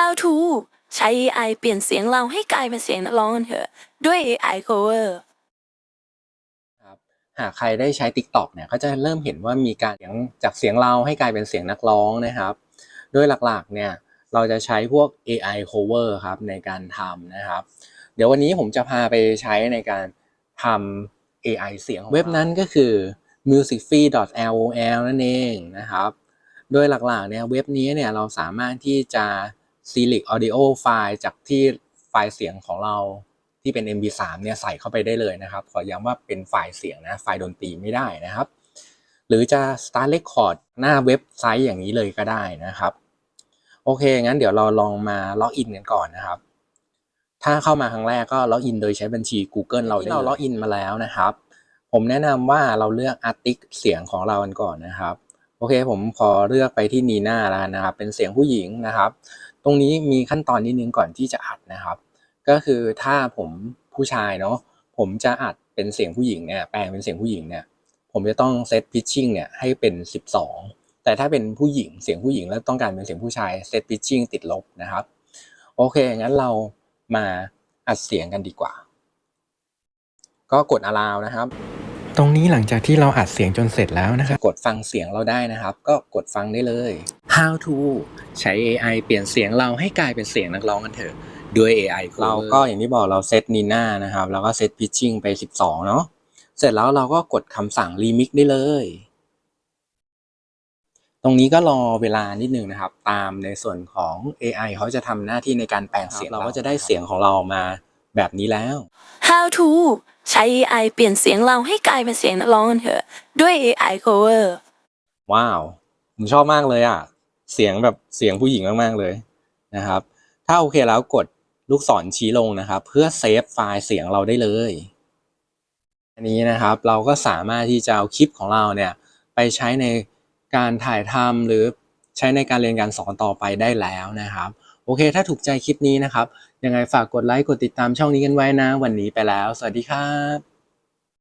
How to ใช้ AI เปลี่ยนเสียงเราให้กลายเป็นเสียงนักร้องกันเถอะ ด้วย AI cover ครับหากใครได้ใช้ TikTok เนี่ยก็จะเริ่มเห็นว่ามีการเสียงจากเสียงเราให้กลายเป็นเสียงนักร้องนะครับ โดยหลักๆเนี่ยเราจะใช้พวก AI cover ครับในการทำนะครับ เดี๋ยววันนี้ผมจะพาไปใช้ในการทำ AI เสียงของเราเว็บนั้นก็คือ musicfree.lol นั่นเองนะครับ โดยหลักๆเนี่ยเว็บนี้เนี่ยเราสามารถที่จะ select audio ไฟล์จากที่ไฟล์เสียงของเราที่เป็น mp3 เนี่ยใส่เข้าไปได้เลยนะครับ ขอย้ำว่าเป็นไฟล์เสียงนะ ไฟล์ดนตรีไม่ได้นะครับ หรือจะ start record หน้าเว็บไซต์อย่างนี้เลยก็ได้นะครับ โอเค งั้นเดี๋ยวเราลองมาล็อกอินกันก่อนนะครับ ถ้าเข้ามาครั้งแรกก็ล็อกอินโดยใช้บัญชี Google เราได้เราล็อกอินมาแล้วนะครับ ผมแนะนำว่าเราเลือกอาร์ติกเสียงของเรากันก่อนนะครับ โอเคผมขอเลือกไปที่นีน่าแล้วนะครับ เป็นเสียงผู้หญิงนะครับ ตรงนี้มีขั้นตอนนิดนึงก่อนที่จะอัดนะครับ ก็คือถ้าผมผู้ชายเนาะผมจะอัดเป็นเสียงผู้หญิงเนี่ยแปลงเป็นเสียงผู้หญิงเนี่ยผมจะต้องเซตพิชชิ่งเนี่ยให้เป็น 12 แต่ถ้าเป็นผู้หญิงเสียงผู้หญิงแล้วต้องการเป็นเสียงผู้ชายเซตพิชชิ่งติดลบนะครับ โอเคงั้นเรามาอัดเสียงกันดีกว่า ก็กด allow นะครับ รงนี้หลังจากที่เราอัดเสียงจนเสร็จแล้วนะครับ กดฟังเสียงเราได้นะครับ ก็กดฟังได้เลย How to ใช้ AI เปลี่ยนเสียงเราให้กลายเป็นเสียงนักร้องกันเถอะด้วย AI เราก็อย่างที่บอกเราเซตนีน่านะครับ แล้วก็เซตพิชชิ่งไป 12 เนาะเสร็จแล้วเราก็กดคำสั่ง remix ได้เลย ตรงนี้ก็รอเวลานิดนึงนะครับ ตามในส่วนของ AI เขาจะทำหน้าที่ในการแปลงเสียงเราก็จะได้เสียงของเรามา แบบนี้แล้ว How to ใช้ AI เปลี่ยนเสียงเราให้กลายเป็นเสียงนักร้องกันเถอะ ด้วย AI cover ว้าวผมชอบมากเลยอะ เสียงแบบเสียงผู้หญิงมากๆเลยนะครับ ถ้าโอเคแล้วกดลูกศรชี้ลงนะครับ เพื่อเซฟไฟล์เสียงเราได้เลย อันนี้นะครับเราก็สามารถที่จะเอาคลิปของเราเนี่ยไปใช้ในการถ่ายทำหรือใช้ในการเรียนการสอนต่อไปได้แล้วนะครับโอเค ถ้าถูกใจคลิปนี้นะครับ ยังไงฝากกดไลค์ กดติดตามช่องนี้กันไว้นะ วันนี้ไปแล้ว สวัสดีครับ